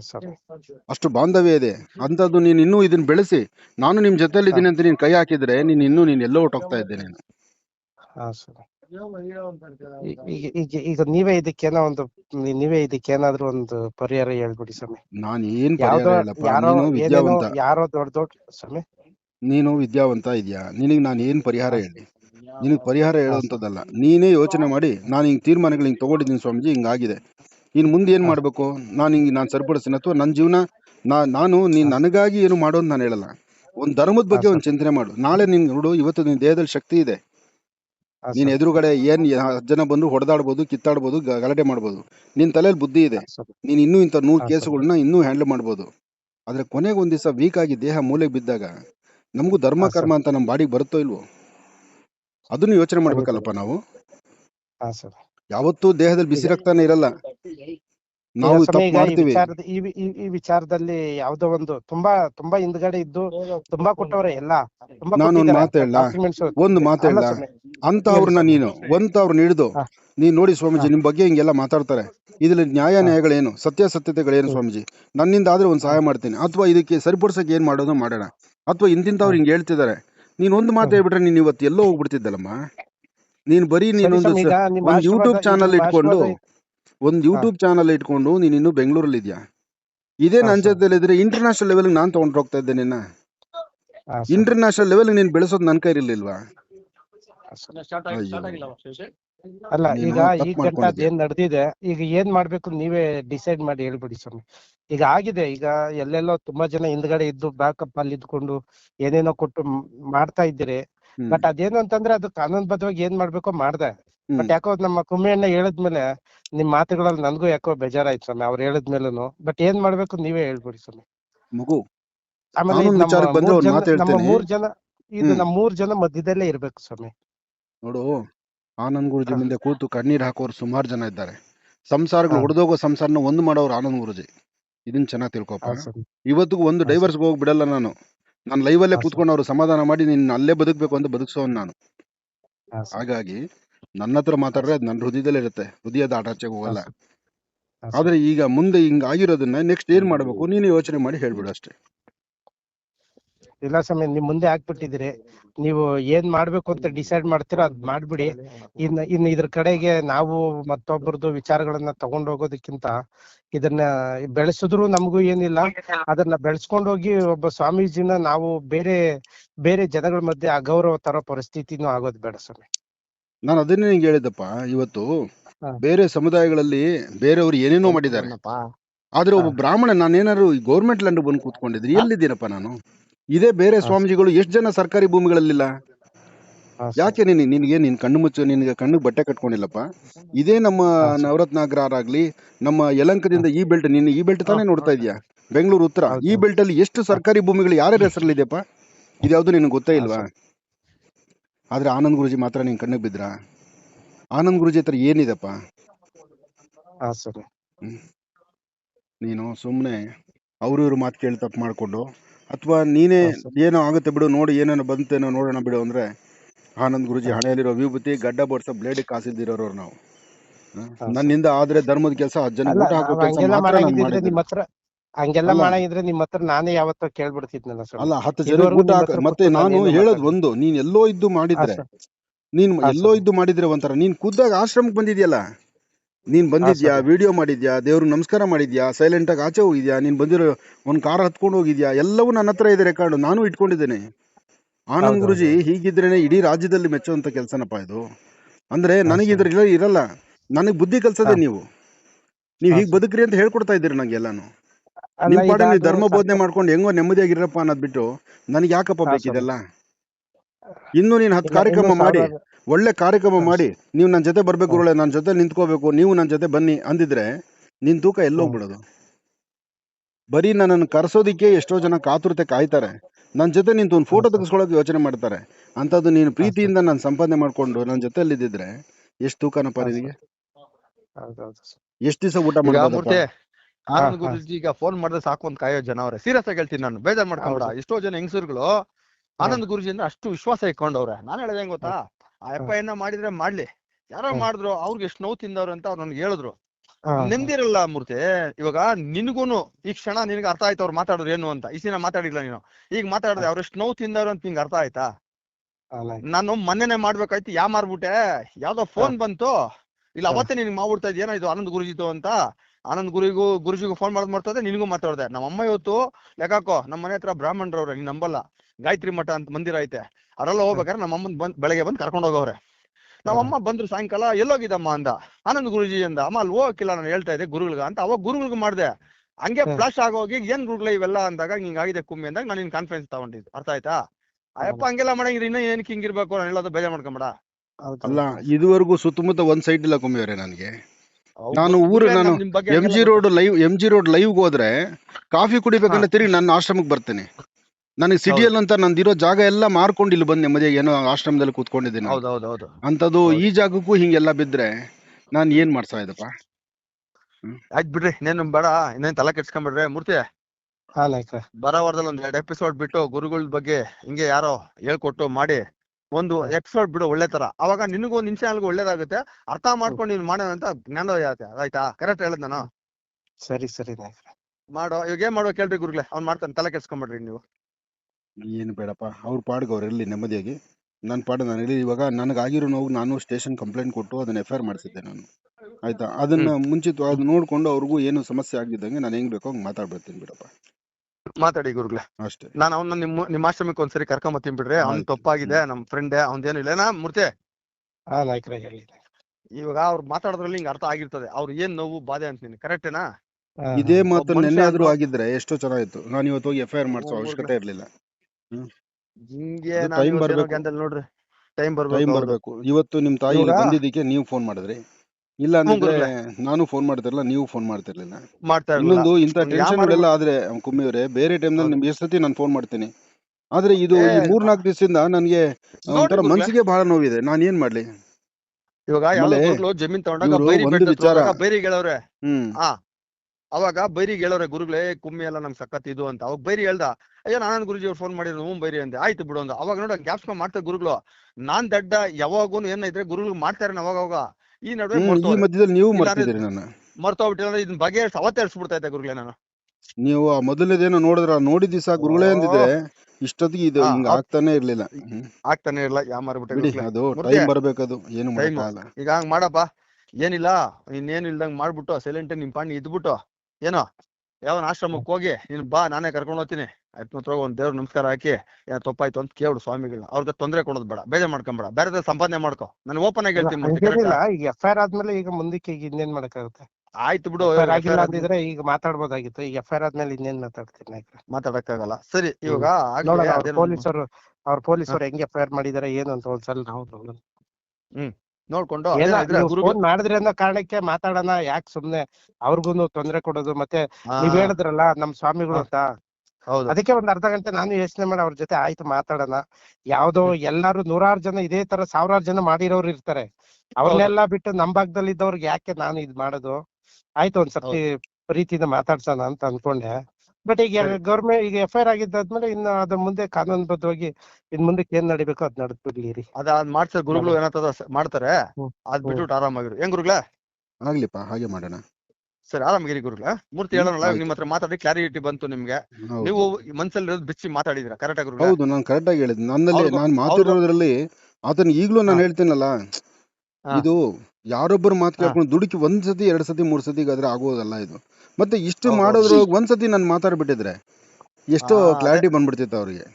ಸರಿ. ಅಷ್ಟು ಬಾಂಧವ್ಯ ಇದೆ. ಅಂತದ್ದು ನೀನು ಇನ್ನೂ ಇದನ್ನ ಬೆಳೆಸಿ. ನಾನು ನಿಮ್ ಜೊತೆಲಿ ಇದ್ದೀನಿ ಅಂತ ನೀನ್ ಕೈ ಹಾಕಿದ್ರೆ ನೀನ್ ಇನ್ನೂ ನೀನ್ ಎಲ್ಲೋ ಹೊಟ್ಟೋಗ್ತಾ ಇದ್ದೆ ನೀನು. ಹಾ ಸರಿ. ಈಗ ಈಗ ಈಗ ನೀವೇ ಇದಕ್ಕೇನೋ ಒಂದು ನೀ- ನೀವೇ ಇದಕ್ಕೇನಾದ್ರೂ ಒಂದು ಪರಿಹಾರ ಹೇಳ್ಬಿಡಿ ಸ್ವಾಮಿ. ನಾನ್ ಏನ್ ಯಾವ್ದೋ ಪರಿಹಾರ ಹೇಳಪ್ಪ ಯಾರೋ ನೀನು ಏನೇನೋ ವಿದ್ಯಾವಂತ ಯಾರೋ ದೊಡ್ಡ ದೊಡ್ಡ ಸ್ವಾಮಿ. ನೀನು ವಿದ್ಯಾವಂತ ಇದೆಯಾ? ನಿನಗ್ ನಾನು ಏನ್ ಪರಿಹಾರ ಹೇಳಿ? ನಿನಗ್ ಪರಿಹಾರ ಹೇಳುವಂತದ್ದಲ್ಲ ನೀನೇ ಯೋಚನೆ ಮಾಡಿ. ನಾನು ಹಿಂಗ್ ತೀರ್ಮಾನಗಳು ಹಿಂಗ್ ತಗೊಂಡಿದ್ದೀನಿ ಸ್ವಾಮೀಜಿ ಹಿಂಗಾಗಿದೆ ಇನ್ ಮುಂದೆ ಏನು ಮಾಡಬೇಕು? ನಾನು ಹಿಂಗೆ ನಾನು ಸರಿಪಡಿಸ್ತೀನಿ ಅಥವಾ ನನ್ನ ಜೀವನ ನಾ ನಾನು ನೀನ್ ನನಗಾಗಿ ಏನು ಅಂತ ನಾನು ಹೇಳಲ್ಲ. ಒಂದು ಧರ್ಮದ ಬಗ್ಗೆ ಒಂದು ಚಿಂತನೆ ಮಾಡು. ನಾಳೆ ನಿನ್ ನೋಡು ಇವತ್ತು ನಿನ್ನ ದೇಹದಲ್ಲಿ ಶಕ್ತಿ ಇದೆ. ನೀನು ಎದುರುಗಡೆ ಏನ್ ಜನ ಬಂದು ಹೊಡೆದಾಡ್ಬೋದು ಕಿತ್ತಾಡ್ಬೋದು ಗಲಾಟೆ ಮಾಡ್ಬೋದು. ನಿನ್ ತಲೆಯಲ್ಲಿ ಬುದ್ಧಿ ಇದೆ. ನೀನು ಇನ್ನೂ ಇಂಥ ನೂರು ಕೇಸುಗಳನ್ನ ಇನ್ನೂ ಹ್ಯಾಂಡಲ್ ಮಾಡ್ಬೋದು. ಆದ್ರೆ ಕೊನೆಗೆ ಒಂದ್ ದಿವಸ ವೀಕ್ ಆಗಿ ದೇಹ ಮೂಲೆಗೆ ಬಿದ್ದಾಗ ನಮಗೂ ಧರ್ಮ ಕರ್ಮ ಅಂತ ನಮ್ಮ ಬಾಡಿಗೆ ಬರುತ್ತೋ ಇಲ್ವೋ? ಅದನ್ನು ಯೋಚನೆ ಮಾಡ್ಬೇಕಲ್ಲಪ್ಪ ನಾವು? ಹಾಂ ಸರ್. ಯಾವತ್ತೂ ದೇಹದಲ್ಲಿ ಬಿಸಿ ರಕ್ತನೇ ಇರಲ್ಲ. ನಾವು ತಪ್ಪು ಮಾಡ್ತೀವಿ. ಈ ವಿಚಾರದಲ್ಲಿ ಯಾವ್ದೋ ಒಂದು ತುಂಬಾ ತುಂಬಾ ಹಿಂದ್ಗಡೆ ಇದ್ದು ತುಂಬಾ ಕೊಟ್ಟವ್ರೆ ಎಲ್ಲ. ತುಂಬಾ ನಾನು ಒಂದು ಕೊಟ್ಟಿದ್ದಾರೆ. ಮಾತು ಹೇಳಲಾ? documents. ಒಂದ್ ಮಾತು ಅಲ್ಲ ಅಂತ ಅವ್ರನ್ನ ನೀನು ಒಂತ ಅವ್ರನ್ನ ಹಿಡಿದು. ನೀನ್ ನೋಡಿ ಸ್ವಾಮೀಜಿ. ನಿಮ್ ಬಗ್ಗೆ ಹಿಂಗೆಲ್ಲ ಮಾತಾಡ್ತಾರೆ. ಇದ್ರಲ್ಲಿ ನ್ಯಾಯ. ನ್ಯಾಯಗಳೇನು? ಸತ್ಯಾಸತ್ಯತೆಗಳೇನು. ಸ್ವಾಮೀಜಿ? ನನ್ನಿಂದ ಆದ್ರೆ ಒಂದ್ ಸಹಾಯ ಮಾಡ್ತೀನಿ. ಅಥವಾ ಇದಕ್ಕೆ ಸರಿಪಡಿಸಕ್ ಏನ್ ಮಾಡೋದು ಮಾಡೋಣ. ಅಥವಾ ಇಂತಿಂತವ್ರು ಹಿಂಗ್ ಹೇಳ್ತಿದ್ದಾರೆ. ನೀನ್ ಒಂದು ಮಾತು. ಹೇಳ್ಬಿಟ್ರೆ ನೀನ್ ಇವತ್ತು ಎಲ್ಲೋ ಹೋಗ್ಬಿಡ್ತಿದ್ದಲ್ಲಮ್ಮ? ನೀನ್ ಬರೀ ನೀನು ಒಂದು ಯೂಟ್ಯೂಬ್ ಚಾನಲ್ ಇಟ್ಕೊಂಡು ಒಂದ್ ಯೂಟ್ಯೂಬ್ ಚಾನಲ್ ಇಟ್ಕೊಂಡು ನೀನ್ ಇನ್ನು ಬೆಂಗಳೂರಲ್ಲಿ ಇದೆಯಾ ಇದೇ ನನ್ನ ನನ್. ಜೊತೆಲಿ ಇದ್ರೆ ಇಂಟರ್ನ್ಯಾಷನಲ್ ಲೆವೆಲ್ ನಾನ್ ತಗೊಂಡ್ ಹೋಗ್ತಾ ಇದ್ದೆ ನಿನ್ನ. ಇಂಟರ್ನ್ಯಾಷನಲ್ ಲೆವೆಲ್ ನೀನ್ ಬೆಳೆಸೋದ್ ನನ್ ಕೈಲಿರ್ಲಿಲ್ವಾ. ಅಲ್ಲ ಈಗ ಈ ಗಂಟ. ಏನ್ ನಡೆದಿದೆ ಈಗ ಏನ್ ಮಾಡ್ಬೇಕು ನೀವೇ ಡಿಸೈಡ್ ಮಾಡಿ ಹೇಳ್ಬಿಡಿ ಸ್ವಾಮಿ ಈಗ ಆಗಿದೆ ಈಗ ಎಲ್ಲೆಲ್ಲೋ ತುಂಬಾ ಜನ ಹಿಂದ್ಗಡೆ ಇದ್ದು ಬ್ಯಾಕಪ್ ಅಲ್ಲಿ ಇದ್ಕೊಂಡು ಏನೇನೋ ಕೊಟ್ಟು ಮಾಡ್ತಾ ಇದ್ದೀರಿ. ಬಟ್ ಅದೇನು ಅಂತಂದ್ರೆ ಅದು ಕಾನೂನುಬದ್ಧವಾಗಿ ಏನ್ ಮಾಡ್ಬೇಕೋ ಮಾಡ್ದೆ. ಬಟ್ ಯಾಕೋ ನಮ್ಮ ಕುಮ್ಮಿಯಣ್ಣ ಹೇಳಿದ್ಮೇಲೆ ನಿಮ್ ಮಾತುಗಳಲ್ಲಿ ನನ್ಗೂ ಯಾಕೋ ಬೇಜಾರಾಯ್ತು ಸ್ವಾಮಿ ಅವ್ರು ಹೇಳಿದ್ಮೇಲೂ ಬಟ್ ಏನ್ ಮಾಡ್ಬೇಕು ನೀವೇ ಹೇಳ್ಬಿಡಿ ಸ್ವಾಮಿ. ಮಗು ಆಮೇಲೆ ಕಾನೂನು ನಮ್ಮ ವಿಚಾರಕ್ಕೆ ಬಂದ್ರೆ ಮೂರ್ ಒಂದ್ ಜನ ಮಾತು ನಮ್ಮ ಹೇಳ್ತೇನೆ. ಮೂರ್ ಜನ ಇದು ಹ್ಮ್. ನಮ್ಮ ಮೂರ್ ಜನ ಮಧ್ಯದಲ್ಲೇ ಇರ್ಬೇಕು ಸ್ವಾಮಿ. ನೋಡು ಆನಂದ್ ಗುರುಜಿ ಮುಂದೆ ಕೂತು ಕಣ್ಣೀರ್ ಹಾಕೋರು ಸುಮಾರು ಜನ ಇದ್ದಾರೆ. ಸಂಸಾರಗಳು ಹಾ. ಒಡೆದೋಗೋ ಸಂಸಾರನ ಒಂದು ಮಾಡೋರು ಆನಂದ್ ಗುರುಜಿ. ಇದನ್ನ ಚೆನ್ನಾಗಿ ತಿಳ್ಕೊಪ್ಪ. ಸ್ವಾಮಿ. ಇವತ್ತಿಗೂ ಒಂದು ಡೈವರ್ಸ್ಗೆ ಡೈವರ್ಸ್ ಹೋಗಿ ಬಿಡಲ್ಲ ನಾನು. ನಾನು ಲೈವ್ ಅಲ್ಲೇ ಕೂತ್ಕೊಂಡು ಅವ್ರು ಸಮಾಧಾನ ಮಾಡಿ ನಿನ್ನ ಅಲ್ಲೇ ಬದುಕಬೇಕು ಅಂತ ಬದುಕ್ಸೋನ್ ನಾನು. ಹಾಗಾಗಿ ನನ್ನ ಹತ್ರ ಮಾತಾಡ್ರೆ ಅದು ನನ್ನ ಹೃದಯದಲ್ಲೇ ಇರುತ್ತೆ. ಹೃದಯದ ಆಟಾಚೆಗೆ ಹೋಗಲ್ಲ ಆದ್ರೆ ಈಗ ಮುಂದೆ ಹಿಂಗ್ ಆಗಿರೋದನ್ನ ನೆಕ್ಸ್ಟ್ ಏನ್ ಮಾಡ್ಬೇಕು? ನೀನು ಯೋಚನೆ ಮಾಡಿ ಹೇಳ್ಬಿಡು ಅಷ್ಟೇ. ಇಲ್ಲ ಸ್ವಾಮಿ ನಿಮ್ ಮುಂದೆ ಹಾಕ್ಬಿಟ್ಟಿದ್ದೀರಿ ನೀವು ಏನ್ ಮಾಡ್ಬೇಕು ಅಂತ ಡಿಸೈಡ್ ಮಾಡ್ತೀರೋ ಅದ್ ಮಾಡ್ಬಿಡಿ. ಇನ್ ಇನ್ ಇದ್ರ ಕಡೆಗೆ ನಾವು ಮತ್ತೊಬ್ಬರದು ವಿಚಾರಗಳನ್ನ ತಗೊಂಡ್ ಹೋಗೋದಕ್ಕಿಂತ ಇದನ್ನ ಬೆಳೆಸಿದ್ರು ನಮಗೂ ಏನಿಲ್ಲ. ಅದನ್ನ ಬೆಳೆಸ್ಕೊಂಡು ಹೋಗಿ ಒಬ್ಬ ಸ್ವಾಮೀಜಿನ ನಾವು ಬೇರೆ ಬೇರೆ ಜನಗಳ ಮಧ್ಯೆ ಅಗೌರವ ತರೋ ಪರಿಸ್ಥಿತಿನೂ ಆಗೋದ್ ಬೇಡ ಸ್ವಾಮಿ. ನಾನು ಅದನ್ನೇ ನಿಂಗೆ ಹೇಳಿದಪ್ಪ ಇವತ್ತು ಬೇರೆ ಸಮುದಾಯಗಳಲ್ಲಿ ಬೇರೆಯವರು ಏನೇನೋ ಮಾಡಿದ್ದಾರೆ. ಆದ್ರೆ ಒಬ್ಬ. ಬ್ರಾಹ್ಮಣ ನಾನೇನಾದ್ರು ಗೌರ್ಮೆಂಟ್ ಲ್ಯಾಂಡ್ ಬಂದು ಕೂತ್ಕೊಂಡಿದ್ರಿ? ಎಲ್ಲಿದ್ದೀನಪ್ಪ ನಾನು? ಇದೇ ಬೇರೆ. ಸ್ವಾಮೀಜಿಗಳು ಎಷ್ಟು ಜನ ಸರ್ಕಾರಿ ಭೂಮಿಗಳಲ್ಲಿಲ್ಲ? ಯಾಕೆ ನೀನು ನಿನಗೆ ನಿನ್ನ ಕಣ್ಣು ಮುಚ್ಚು ನಿನಗೆ ಕಣ್ಣು ಬಟ್ಟೆ ಕಟ್ಕೊಂಡಿಲ್ಲಪ್ಪ? ಇದೇ ನಮ್ಮ ನವರತ್ನಾಗ್ರಾರಾಗ್ಲಿ ನಮ್ಮ ಯಲಂಕದಿಂದ ಈ ಬೆಲ್ಟ್ ನೀನು ಈ ಬೆಲ್ಟ್ ತಾನೇ ನೋಡ್ತಾ ಇದೀಯಾ? ಬೆಂಗಳೂರು ಉತ್ತರ. ಈ ಬೆಲ್ಟ್ ಅಲ್ಲಿ ಎಷ್ಟು ಸರ್ಕಾರಿ ಭೂಮಿಗಳು ಯಾರ್ಯಾರ ಹೆಸರಲ್ಲಿ ಇದೆಯಪ್ಪ ಇದ್ಯಾವುದು ನಿನಗೆ ಗೊತ್ತೇ ಇಲ್ವಾ. ಆದ್ರೆ ಆನಂದ್ ಗುರುಜಿ ಮಾತ್ರ ನಿನ್ ಕಣ್ಣಿಗೆ ಬಿದ್ರ? ಆನಂದ್ ಗುರುಜಿ ಹತ್ರ ಏನಿದೆಪ್ಪ? ನೀನು ಸುಮ್ಮನೆ ಅವ್ರ ಇವ್ರ ಮಾತು ಕೇಳಿ ತಪ್ಪು ಮಾಡ್ಕೊಂಡು ಅಥವಾ ನೀನೇ ಏನೋ ಆಗುತ್ತೆ ಬಿಡು ನೋಡಿ ಏನೇನೋ ಬಂತೇನೋ ನೋಡೋಣ ಬಿಡು ಅಂದ್ರೆ ಆನಂದ್ ಗುರುಜಿ ಹಣೆಯಲ್ಲಿರೋ ವಿಭೂತಿ ಗಡ್ಡ ಬೋಡ್ಸ ಬ್ಲೇಡ್ ಕಾಸಿದ್ದಿರೋರು ನಾವು. ನನ್ನಿಂದ ಆದ್ರೆ ಧರ್ಮದ ಕೆಲಸ ಹತ್ರ ಹಂಗೆಲ್ಲ ಮಾಡಂಗಿದ್ರೆ ನಿಮ್ ಹತ್ರ ನಾನೇ ಯಾವತ್ತೋ ಕೇಳ್ಬಿಡ್ತಿದ್ನಲ್ಲ ಅಲ್ಲ ಹತ್ತು ಜನ ಊಟ ಮತ್ತೆ ನಾನು ಹೇಳೋದು ಒಂದು ನೀನ್ ಎಲ್ಲೋ ಇದ್ದು ಮಾಡಿದ್ರೆ. ನೀನ್ ಎಲ್ಲೋ ಇದ್ದು ಮಾಡಿದ್ರೆ ಒಂಥರ ನೀನ್ ಖುದ್ದಾಗ ಆಶ್ರಮಕ್ಕೆ ಬಂದಿದ್ಯಲ್ಲ? ನೀನ್ ಬಂದಿದ್ಯಾ? ವಿಡಿಯೋ ಮಾಡಿದ್ಯಾ? ದೇವ್ರ ನಮಸ್ಕಾರ ಮಾಡಿದ್ಯಾ? ಸೈಲೆಂಟ್ ಆಗಿ ಆಚೆ ಹೋಗಿದ್ಯಾ? ನೀನ್ ಬಂದಿರೋ ಒಂದ್ ಕಾರ್ ಹತ್ಕೊಂಡು ಹೋಗಿದ್ಯಾ? ಎಲ್ಲವೂ ನನ್ನ ಹತ್ರ ಇದೆ ರೆಕಾರ್ಡ್ ನಾನು ಇಟ್ಕೊಂಡಿದ್ದೇನೆ. ಆನಂದ್ ಗುರುಜಿ. ಹೀಗಿದ್ರೇನೆ ಇಡೀ ರಾಜ್ಯದಲ್ಲಿ ಮೆಚ್ಚುವಂತ ಕೆಲಸನಪ್ಪ ಇದು. ಅಂದ್ರೆ ನನಗೆ. ಇದ್ರ ಇರಲ್ಲ. ನನಗ್ ಬುದ್ಧಿ ಕಲ್ಸದೆ. ನೀವು. ನೀವ್ ಹೀಗ್ ಬದುಕ್ರಿ ಅಂತ ಹೇಳ್ಕೊಡ್ತಾ ಇದ್ದೀರಿ ನಂಗೆ ಎಲ್ಲಾನು. ನಿಮ್ ಪಾಡ ನೀವು ಧರ್ಮ ಬೋಧನೆ ಮಾಡ್ಕೊಂಡು ಹೆಂಗೋ ನೆಮ್ಮದಿಯಾಗಿರಪ್ಪ ಅನ್ನೋದ್ ಬಿಟ್ಟು ನನಗೆ ಯಾಕಪ್ಪ ಬೇಕಿದೆಲ್ಲ? ಇನ್ನು ನೀನ್ ಹತ್ತು ಕಾರ್ಯಕ್ರಮ ಮಾಡಿ. ಒಳ್ಳೆ ಕಾರ್ಯಕ್ರಮ ಮಾಡಿ ನೀವು ನನ್ನ ಜೊತೆ ಬರ್ಬೇಕು ಒಳ್ಳೆ ನನ್ನ ಜೊತೆ ನಿಂತ್ಕೋಬೇಕು ನೀವು ನನ್ನ ಜೊತೆ ಬನ್ನಿ ಅಂದಿದ್ರೆ ನಿನ್ ತೂಕ. ಎಲ್ಲೋಗ್ಬಿಡೋದು ಬರೀ ನನ್ನನ್ನು ಕರ್ಸೋದಿಕ್ಕೆ ಎಷ್ಟೋ ಜನ ಕಾತುರತೆ ಕಾಯ್ತಾರೆ. ನನ್ನ ಜೊತೆ ನಿಂತು ಒಂದು ಫೋಟೋ ತೆಗೆಸ್ಕೊಳ್ಳೋಕೆ ಯೋಚನೆ ಮಾಡ್ತಾರೆ. ಅಂಥದ್ದು ನೀನು ಪ್ರೀತಿಯಿಂದ ನಾನು ಸಂಪಾದನೆ ಮಾಡ್ಕೊಂಡು ನನ್ನ ಜೊತೆ ಇದ್ದಿದ್ರೆ ಎಷ್ಟು ತೂಕನಪ್ಪ ನಿನಗೆ. ಎಷ್ಟು ದಿವಸ ಊಟ ಮಾಡಿ ಆನಂದ್ ಗುರುಜಿ ಈಗ ಫೋನ್ ಮಾಡಿದ್ರೆ ಸಾಕು ಅಂತ ಕಾಯೋ ಜನ ಅವ್ರೆ. ಸೀರಿಯಸ್ ಆಗಿ ಹೇಳ್ತೀನಿ ನಾನು ಬೇಜಾರ್ ಮಾಡ್ಕೊಂಡ್ಬಿಡ. ಎಷ್ಟೋ ಜನ ಹೆಂಗಸರುಗಳು ಆನಂದ್ ಗುರುಜಿ ಅಂದ್ರೆ ಅಷ್ಟು ವಿಶ್ವಾಸ ಇಟ್ಕೊಂಡವ್ರೆ ನಾನ್ ಹೇಳೋದ್ ಹೆಂಗ್ ಗೊತ್ತಾ? ಆ ಅಪ್ಪ ಏನ ಮಾಡಿದ್ರೆ ಮಾಡ್ಲಿ. ಯಾರೋ ಮಾಡಿದ್ರು ಅವ್ರಿಗೆ ಎಷ್ಟು ನೋವು ತಿಂದವ್ರು ಅಂತ ಅವ್ರು ನನ್ಗೆ ಹೇಳಿದ್ರು. ನೆಂದಿರಲ್ಲ. ನೆಮ್ಮದಿರಲ್ಲ ಮೂರ್ತಿ ಇವಾಗ ನಿನ್ಗೂನು ಈ ಕ್ಷಣ ನಿನ್ಗೆ ಅರ್ಥ ಆಯ್ತು ಅವ್ರು ಮಾತಾಡಿದ್ರು ಏನು ಅಂತ. ಈ ಸಿನ ಮಾತಾಡಿಲ್ಲ ನೀನು. ಈಗ ಮಾತಾಡಿದ್ರೆ ಅವ್ರು ಎಷ್ಟು ನೋವು ತಿಂದವ್ರು ಅಂತ ನಿಂಗೆ ಅರ್ಥ ಆಯ್ತಾ? ನಾನು ಮೊನ್ನೆನೆ ಮಾಡ್ಬೇಕಾಯ್ತು ಯಾ ಮಾರ್ಬಿಟ್ಟೆ? ಯಾವ್ದೋ ಫೋನ್ ಬಂತು? ಇಲ್ಲ. ಅವತ್ತೇ ನಿನ್ಗೆ ಮಾಡ್ಬಿಡ್ತಾ ಇದ್ಯೇನೋ ಇದು ಆನಂದ್ ಗುರುಜಿತು ಅಂತ. ಆನಂದ್ ಗುರಿಗೂ ಗುರುಜಿಗೂ ಫೋನ್ ಮಾಡೋದು ಮಾಡ್ತದೆ ನಿನಗೂ ಮಾತಾಡ್ದೆ. ನಮ್ಮ ಅಮ್ಮ ಇವತ್ತು ಲೆಕ್ಕಾಕೋ ನಮ್ಮ ಮನೆ ಹತ್ರ ಬ್ರಾಹ್ಮಣರವ್ರೆ ನೀನ್ ನಂಬಲ್ಲ. ಗಾಯತ್ರಿ ಮಠ ಅಂತ ಮಂದಿರ ಐತೆ. ಅದರಲ್ಲ ಹೋಗ್ಬೇಕಾದ್ರೆ ನಮ್ಮ ಅಮ್ಮನ್ ಬಂದ್ ಬೆಳಗ್ಗೆ ಬಂದ್ ಕರ್ಕೊಂಡ್ ಹೋಗವ್ರೆ. ನಮ್ಮ ಅಮ್ಮ ಬಂದ್ರು ಸಾಯಂಕಾಲ ಎಲ್ಲೋಗಿದ್ದಮ್ಮ ಅಂದ. ಆನಂದ್ ಗುರುಜಿ ಅಂದ ಅಮ್ಮ ಅಲ್ಲಿ ಹೋಗಕ್ಕಿಲ್ಲ ನಾನು ಹೇಳ್ತಾ ಇದ್ದೆ ಗುರುಗಳಿಗೆ ಅಂತ. ಅವಾಗ ಗುರುಗಳಿಗೆ ಮಾಡ್ದೆ. ಹಂಗೆ. ಫ್ಲಾಶ್ ಆಗೋಗಿ ಏನ್ ಗುರುಗಳೇ ಇವೆಲ್ಲ? ಅಂದಾಗ ಹಿಂಗಾಗಿದೆ ಕುಮ್ಮಿ ಅಂದಾಗ ನಾನು ನಿನ್ ಕಾನ್ಫಿಡೆನ್ಸ್ ತಗೊಂಡಿದ್ದು ಅರ್ಥ ಆಯ್ತಾ? ಅಯ್ಯಪ್ಪ ಹಂಗೆಲ್ಲ ಮಾಡಂಗಿದ್ರೆ ಇನ್ನ ಏನಕ್ಕೆ ಹಿಂಗಿರ್ಬೇಕು ನಾನು ಹೇಳೋದು ಬೇಜಾರ್ ಮಾಡ್ಕೊಂಬೇಡ. ಅಲ್ಲ ಇದುವರೆಗೂ ಸುತ್ತಮುತ್ತ ಒಂದ್ ಸೈಡ್ ಇಲ್ಲ ಕುಮ್ಮಿಯವರೇ ನನಗೆ. ನಾನು ಊರು ನಾನು M G road live M G road live ಹೋದ್ರೆ ಕಾಫಿ ಕುಡಿಬೇಕಂದ್ರೆ ತಿರುಗಿ ನನ್ನ ಆಶ್ರಮಕ್ಕೆ ಬರ್ತೇನೆ. ನನಗೆ ಸಿಟಿಯಲ್ಲಿ ಅಂತ ನಂದಿರೋ ಜಾಗ ಎಲ್ಲ ಮಾರ್ಕೊಂಡು ಇಲ್ಲಿ ಬಂದು ನೆಮ್ಮದಿಯಾಗಿ ಏನೋ ಆಶ್ರಮದಲ್ಲಿ ಕೂತ್ಕೊಂಡಿದ್ದೀನಿ ಹೌದು ಹೌದು ಹೌದು. ಅಂತದ್ದು ಹೌದು. ಈ ಜಾಗಕ್ಕೂ ಹಿಂಗೆಲ್ಲ ಬಿದ್ರೆ ನಾನು ಏನ್ ಮಾಡ್ಸಾ ಇದಪ್ಪ ಆಯ್ತ್ ಬಿಡ್ರಿ ಇನ್ನೇನು ಬೇಡ ಇನ್ನೇನು ತಲೆ ಕೆಡ್ಸ್ಕೊಂಬಿಡ್ರಿ. ಮೂರ್ತಿ ಬರೋ ವಾರದಲ್ಲಿ ಒಂದ್ ಎರಡು ಎಪಿಸೋಡ್ ಬಿಟ್ಟು ಗುರುಗಳ ಬಗ್ಗೆ ಹಿಂಗೆ ಯಾರೋ ಹೇಳ್ಕೊಟ್ಟು ಮಾಡಿ ಒಂದು ಎಪಿಸೋಡ್ ಬಿಡು ಒಳ್ಳೆ ತರ. ಅವಾಗ ನಿನಗೂ ನಿನ್ ಚಾನಲ್ಗೂ ಒಳ್ಳೇದಾಗುತ್ತೆ. ಅರ್ಥ ಮಾಡ್ಕೊಂಡು ನೀನ್ ಮಾಡೋಣ ಅಂತ ಜ್ಞಾನ ಆಗುತ್ತೆ ಆಯ್ತಾ? ಕರೆಕ್ಟ್ ಹೇಳದ್ ನಾನು? ಸರಿ ಸರಿ ಮಾಡೋ ಇವಾಗ ಏನ್ ಮಾಡೋ ಕೇಳ್ರಿ ಗುರುಗಳೇ? ಅವ್ನ್ ಮಾಡ್ತಾನೆ ತಲೆ ಕೆಡ್ಸ್ಕೊಂಬಿಡ್ರಿ ನೀವು. ಏನು ಬೇಡಪ್ಪ. ಅವ್ರ ಪಾಡ್ಗೆ ಅವ್ರು ಇರಲಿ ನೆಮ್ಮದಿಯಾಗಿ. ನನ್ನ ಪಾಡು ನಾನು ಇರಲಿ. ಇವಾಗ ನನಗಾಗಿರೋ ನೋವು ನಾನು ಸ್ಟೇಷನ್ ಕಂಪ್ಲೇಂಟ್ ಕೊಟ್ಟು ಅದನ್ನ ಎಫ್ ಐ ಆರ್ ಮಾಡಿಸಿದ್ದೆ ನಾನು. ಆಯ್ತಾ? ಅದನ್ನ ಮುಂಚಿತವಾಗಿ ನೋಡ್ಕೊಂಡು ಅವ್ರಿಗೂ ಏನು ಸಮಸ್ಯೆ ಆಗಿದ್ದಂಗೆ ನಾನು ಹೆಂಗ್ ಬೇಕೋ ಹಂಗೆ ಮಾತಾಡ್ಬಿಡ್ತೀನಿ ಬಿಡಪ್ಪ. ಮಾತಾಡಿ ಗುರುಗಳೇ. ಅಷ್ಟೇ. ನಾನು ಅವ್ನ ನಿಮ್ಮ ನಿಮ್ಮ ಆಶ್ರಮಕ್ಕೆ ಒಂದ್ಸರಿ ಕರ್ಕೊಂಬತ್ತೀನಿ ಬಿಡ್ರಿ. ಅವ್ನ್. ತಪ್ಪಾಗಿದೆ ನಮ್ ಫ್ರೆಂಡ್ ಅವ್ನ್ದೇನು ಇಲ್ಲೇನಾ ಮೂರ್ತಿ? ಹಾ ನಾಯ್ಕ್ರೆ ಹೇಳಿ. ಇವಾಗ ಅವ್ರು ಮಾತಾಡೋದ್ರಲ್ಲಿ ಹಿಂಗ್ ಅರ್ಥ ಆಗಿರ್ತದೆ. ಅವ್ರು ಏನ್ ನೋವು ಬಾಧೆ ಅಂತೀನಿ. ಕರೆಕ್ಟೇನಾ ಇದೇ. ಮಾತು ನೆನ್ನೆ ಆದ್ರೂ ಆಗಿದ್ರೆ ಎಷ್ಟೋ ಚೆನ್ನಾಗಿತ್ತು. ನಾನು ಇವತ್ತು ಹೋಗಿ ಎಫ್ ಐ ಆರ್ ಮಾಡಿಸೋ ಅವಶ್ಯಕತೆ ಇರ್ಲಿಲ್ಲ. ಹಿಂಗೆ ಅದು ನಾನು time ಇವತ್ತೇನೋ ಬರ್ಬೇಕು. ಗ್ಯಾಂದಲ್ಲಿ ನೋಡ್ರಿ ಟೈಮ್ ಟೈಮ್ ಬರ್ಬೇಕು ಹೌದು. ಬರ್ಬೇಕು. ಇವತ್ತು ನಿಮ್ ತಾಯಿ ಇಲ್ಲಿ ಇವಾಗ- ಬಂದಿದ್ದಕ್ಕೆ ನೀವು ಫೋನ್ ಮಾಡಿದ್ರಿ. ಇಲ್ಲ ಅಂದ್ರೆ ಗುರುಗಳೇ. ನಾನು ಫೋನ್ ಮಾಡ್ತಿರ್ಲಿಲ್ಲ ನೀವು ಫೋನ್ ಮಾಡ್ತಿರ್ಲಿಲ್ಲ. ಮಾಡ್ತಾ ಇರ್ಲಿಲ್ಲ. ಇನ್ನೊಂದು ಇಂಥ ಯಾವ ಟೆನ್ಷನ್ ಎಲ್ಲ ಆದ್ರೆ ಕುಮ್ಮಿಯವರೇ ಬೇರೆ ಟೈಮ್ನಲ್ಲಿ ನಿಮ್ಗೆ ಎಷ್ಟೊತ್ತಿ ನಾನು ಫೋನ್ ಮಾಡ್ತೀನಿ. ಆದ್ರೆ ಇದು ಏ, ಈ ಮೂರ್ನಾಲ್ಕು ದಿವಸದಿಂದ ನನಗೆ ನೋಡ್ರಿ ಒಂಥರ ಗುರುಗಳೇ. ಮನ್ಸಿಗೆ ಬಹಳ ನೋವಿದೆ. ನಾನು ಏನ್ ಮಾಡ್ಲಿ? ಇವಾಗ ಯಾವ್ದೋ ಆಮೇಲೆ ಗುರುಗಳು ಜಮೀನ್ ತಗೊಂಡಾಗ ಇವ್ರು ಬೈರಿ ಒಂದು ಬೆಟ್ಟ ವಿಚಾರ- ಹತ್ರ ಬೈರಿಗೆ ಹೇಳವ್ರೆ ಹ್ಮ್. ಆ ಅವಾಗ ಬೈರಿ ಹೇಳೋರೆ ಗುರುಗಳೇ ಕುಮ್ಮಿ ಎಲ್ಲ ನಮ್ಗೆ ಸಖತ್ ಇದು ಅಂತ. ಅವಾಗ ಬೈರಿ ಹೇಳ್ದ ಅಯ್ಯೋ ನಾನಂದ್ ಗುರುಜಿ ಅವ್ರು ಫೋನ್ ಮಾಡಿದ್ರು ಹ್ಞೂ ಬೈರಿ ಅಂದೆ. ಆಯ್ತು ಬಿಡು ಅಂದ. ಅವಾಗ ನೋಡ ಗ್ಯಾಪ್ಸ್ಕೊಂಡ್ ಮಾಡ್ತಾರೆ ಗುರುಗಳು. ನಾನ್ ದಡ್ಡ ಯಾವಾಗೂ ಏನಿದ್ರೆ ಗುರುಗಳು ಮಾಡ್ತಾರೆ ಅವಾಗ ಅವಾಗ. ಈ ನಡುವೆ ಮಧ್ಯದಲ್ಲಿ ನೀವು ಮರ್ತೋಗ್ಬಿಟ್ಟಿಲ್ಲ ಇದನ್ನ ಬಗೆ ಅವತ್ತೇ ಇಡ್ಸ್ಬಿಡ್ತಾ ಇದ್ದೆ ಗುರುಗಳೇ ನಾನು. ನೀವು ಆ ಮೊದಲನೇದೇನೋ ನೋಡಿದ್ರ ನೋಡಿದ ದಿವಸ ಗುರುಗಳೇ. ಅಂದಿದ್ರೆ ಇಷ್ಟೊತ್ತಿಗೆ ಇದು ಹಿಂಗ ಆಗ್ತಾನೆ ಇರ್ಲಿಲ್ಲ. ಆಗ್ತಾನೆ ಇರ್ಲಿಲ್ಲ ಯಾ ಮಾರ್ಬಿಟ್ಟೆ ಅದು ಟೈಮ್ ಬರ್ಬೇಕದು ಏನು ಮಾಡಲ್ಲ ಈಗ ಹಂಗ್ ಮಾಡಪ್ಪ. ಏನಿಲ್ಲ ಇನ್ನೇನು ಇಲ್ದಂಗ್ ಮಾಡ್ಬಿಟ್ಟು ಸೈಲೆಂಟ್ ನಿಮ್ ಪಾಣಿ ಇದ್ಬಿಟ್ಟು ಏನೋ ಯಾವನ್ ಆಶ್ರಮಕ್ಕೆ ಹೋಗಿ ನೀನ್ ಬಾ ನಾನೇ ಕರ್ಕೊಂಡು ಹೋಗ್ತೀನಿ. ಆಯ್ತು ಹತ್ರ ಒಂದ್ ದೇವ್ರ ನಮಸ್ಕಾರ ಹಾಕಿ ಏನೋ ತಪ್ಪಾಯ್ತು ಅಂತ ಕೇಳು ಸ್ವಾಮಿಗಳನ್ನ ಅವ್ರಿಗೆ ತೊಂದರೆ ಕೊಡೋದ್ ಬೇಡ ಬೇಜಾರ್ ಮಾಡ್ಕೊಂಬೇಡ. ಬೇರೆ ಸಂಪಾದನೆ ಮಾಡ್ಕೊ. ನಾನು ಓಪನ್ ಆಗಿ ಹೇಳ್ತೀನಿ ಮತ್ತೆ ಎಫ್ ಐ ಆರ್ ಆದ್ಮೇಲೆ ಈಗ ಮುಂದಕ್ಕೆ ಈಗ ಇನ್ನೇನ್ ಮಾಡಕ್ಕಾಗುತ್ತೆ? ಆಯ್ತು ಬಿಡು ಆಗಿಲ್ಲ ಈಗ ಮಾತಾಡ್ಬೋದಾಗಿತ್ತು ಈಗ ಎಫ್ ಐ ಆರ್ ಆದ್ಮೇಲೆ ಇನ್ನೇನ್ ಮಾತಾಡ್ತೀನಿ ಮಾತಾಡಕ್ಕಾಗಲ್ಲ. ಸರಿ ಇವಾಗ ಪೊಲೀಸರು ಅವ್ರ ಪೊಲೀಸರು ಹೆಂಗ್ ಎಫ್ ಐ ಆರ್ ಮಾಡಿದಾರೆ ಏನು ಅಂತ ಒಂದ್ಸಲ ನಾವು ನೋಡೋಣ. ನೋಡ್ಕೊಂಡು ಫೋನ್ ಮಾಡಿದ್ರಿ ಅನ್ನೋ ಕಾರಣಕ್ಕೆ ಮಾತಾಡೋಣ ಯಾಕೆ ಸುಮ್ನೆ ಅವ್ರಿಗೂ ತೊಂದ್ರೆ ಕೊಡೋದು ಮತ್ತೆ ನೀವ್ ಹೇಳಿದ್ರಲ್ಲ ನಮ್ ಸ್ವಾಮಿಗಳು. ಅಂತ. ಹೌದು. ಅದಕ್ಕೆ ಒಂದ್ ಅರ್ಧ ಗಂಟೆ ನಾನು ಯೋಚನೆ ಮಾಡಿ ಅವ್ರ ಜೊತೆ ಆಯ್ತು ಮಾತಾಡೋಣ. ಯಾವ್ದೋ ಎಲ್ಲಾರು ನೂರಾರು ಜನ ಇದೇ ತರ ಸಾವಿರಾರು ಜನ ಮಾಡಿರೋರು ಇರ್ತಾರೆ. ಅವ್ರನ್ನೆಲ್ಲ ಬಿಟ್ಟು ನಮ್ ಭಾಗದಲ್ಲಿ ಇದ್ದವ್ರಿಗೆ ಯಾಕೆ ನಾನು ಇದ್ ಮಾಡೋದು? ಆಯ್ತು ಒಂದ್ ಸರ್ತಿ ಪ್ರೀತಿಯಿಂದ ಮಾತಾಡ್ಸೋಣ ಅಂತ ಅನ್ಕೊಂಡೆ. ಬಟ್ ಈಗ. ಗೌರ್ಮೆಂಟ್ ಈಗ ಎಫ್ ಐ ಆರ್ ಆಗಿದ್ದಾದ್ಮೇಲೆ ಇನ್ನು ಅದ್ರ ಮುಂದೆ ಕಾನೂನುಬದ್ಧವಾಗಿ ಇನ್ ಮುಂದಕ್ಕೆ ಏನ್ ನಡಿಬೇಕೋ ಅದ್ ನಡ್ದ್ಬಿಡ್ಲಿ ಅದ ಅದ್ ಮಾಡ್ತಾರೆ ಗುರುಗಳು ಏನಂತದ ಮಾಡ್ತಾರೆ. ಅದ್ ಬಿಟ್ಬಿಟ್ಟು ಆರಾಮಾಗಿರು. ಹೆಂಗ್ ಗುರುಗಳೆ? ಆಗ್ಲಿಪ್ಪ ಹಾಗೆ ಮಾಡೋಣ. ಸರಿ ಆರಾಮಗಿರಿ ಗುರುಗಳ. ಮೂರ್ತಿ ಹೇಳೋಣ ನಿಮ್ಮ ಹತ್ರ ಮಾತಾಡಿ ಕ್ಲಾರಿಟಿ ಬಂತು ನಿಮ್ಗೆ. ನೀವು ಮನ್ಸಲ್ಲಿ ಬಿಚ್ಚಿ ಮಾತಾಡಿದ್ರ ಕರೆಕ್ಟ್ ಆಗಿ ಹೌದು ನಾನು ಕರೆಕ್ಟ್ ಆಗಿ ಹೇಳಿದ್. ನನ್ನಲ್ಲಿ ನಾನ್ ಮಾತಾಡೋದ್ರಲ್ಲಿ ಆತನ ಈಗ್ಲೂ ನಾನು. ಹೇಳ್ತೀನಲ್ಲ ಇದು ಯಾರೊಬ್ಬರು ಮಾತು. ಕೇಳ್ಕೊಂಡು ದುಡುಕಿ ಒಂದ್ ಸತಿ ಎರಡ್ ಸತಿ ಮೂರ್ ಸತಿ ಆದ್ರೆ ಆಗೋದಲ್ಲ ಇದು. ಮತ್ತೆ ಇಷ್ಟು ಮಾಡಿದ್ರು ಮಾಡೋದ್ರ ಒಂದ್ ಸತಿ ನಾನು ಮಾತಾಡ್ಬಿಟ್ಟಿದ್ರೆ ಎಷ್ಟೋ ಕ್ಲಾರಿಟಿ ಬಂದ್ಬಿಡ್ತಿತ್ತು ಅವ್ರಿಗೆ.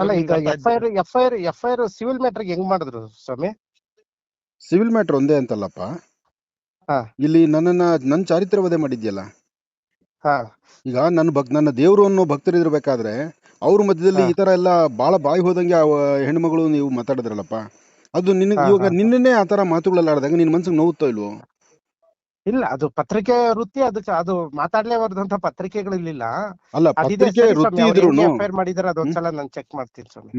ಅಲ್ಲ ಈಗ ಎಫ್ ಐ ಆರ್ ಆಯ್ತು. F I R F I R civil ಮ್ಯಾಟ್ರಿಗೆ ಹೆಂಗ್ ಮಾಡಿದ್ರು ಸ್ವಾಮಿ? ಸಿವಿಲ್ ಮ್ಯಾಟರ್ ಒಂದೇ ಅಂತಲ್ಲಪ್ಪ. ಹಾ. ಇಲ್ಲಿ ನನ್ನನ್ನ ನನ್ನ ಚಾರಿತ್ರ ವಧೆ ಮಾಡಿದ್ಯಲ್ಲ? ಹಾ. ಈಗ ನನ್ನ ಭಕ್ ನನ್ನ ದೇವ್ರು ಅನ್ನೋ ಭಕ್ತರಿರ್ಬೇಕಾದ್ರೆ ಅವ್ರ ಮಧ್ಯದಲ್ಲಿ ಈ ತರ ಎಲ್ಲ ಬಾಳ ಬಾಯಿ ಹೋದಂಗೆ ಹೆಣ್ಮಗಳು ನೀವು ಮಾತಾಡಿದ್ರಲ್ಲಪ್ಪ. ಅದು ನಿನಗೆ ಹಾ, ಇವಾಗ. ನಿನ್ನೆ ಆ ತರ ಮಾತುಗಳೆಲ್ಲ ಆಡಿದಾಗ ನಿನ್ ಮನ್ಸಿಗೆ ನೋವುತ್ತೋ ಇಲ್ವೋ? ಇಲ್ಲ ಅದು ಪತ್ರಿಕೆ ವೃತ್ತಿ ಅದಕ್ಕೆ ಅದು ಮಾತಾಡ್ಲೇಬಾರ್ದಂತ ಪತ್ರಿಕೆಗಳಿರ್ಲಿಲ್ಲ ಅಲ್ಲ ಪತ್ರಿಕೆ ವೃತ್ತಿ ಇದ್ರೂನು ಮಾಡಿದಾರೆ ಅದೊಂದ್ಸಲ ನಾನ್ ಚೆಕ್ ಮಾಡ್ತೀನಿ ಸ್ವಾಮಿ.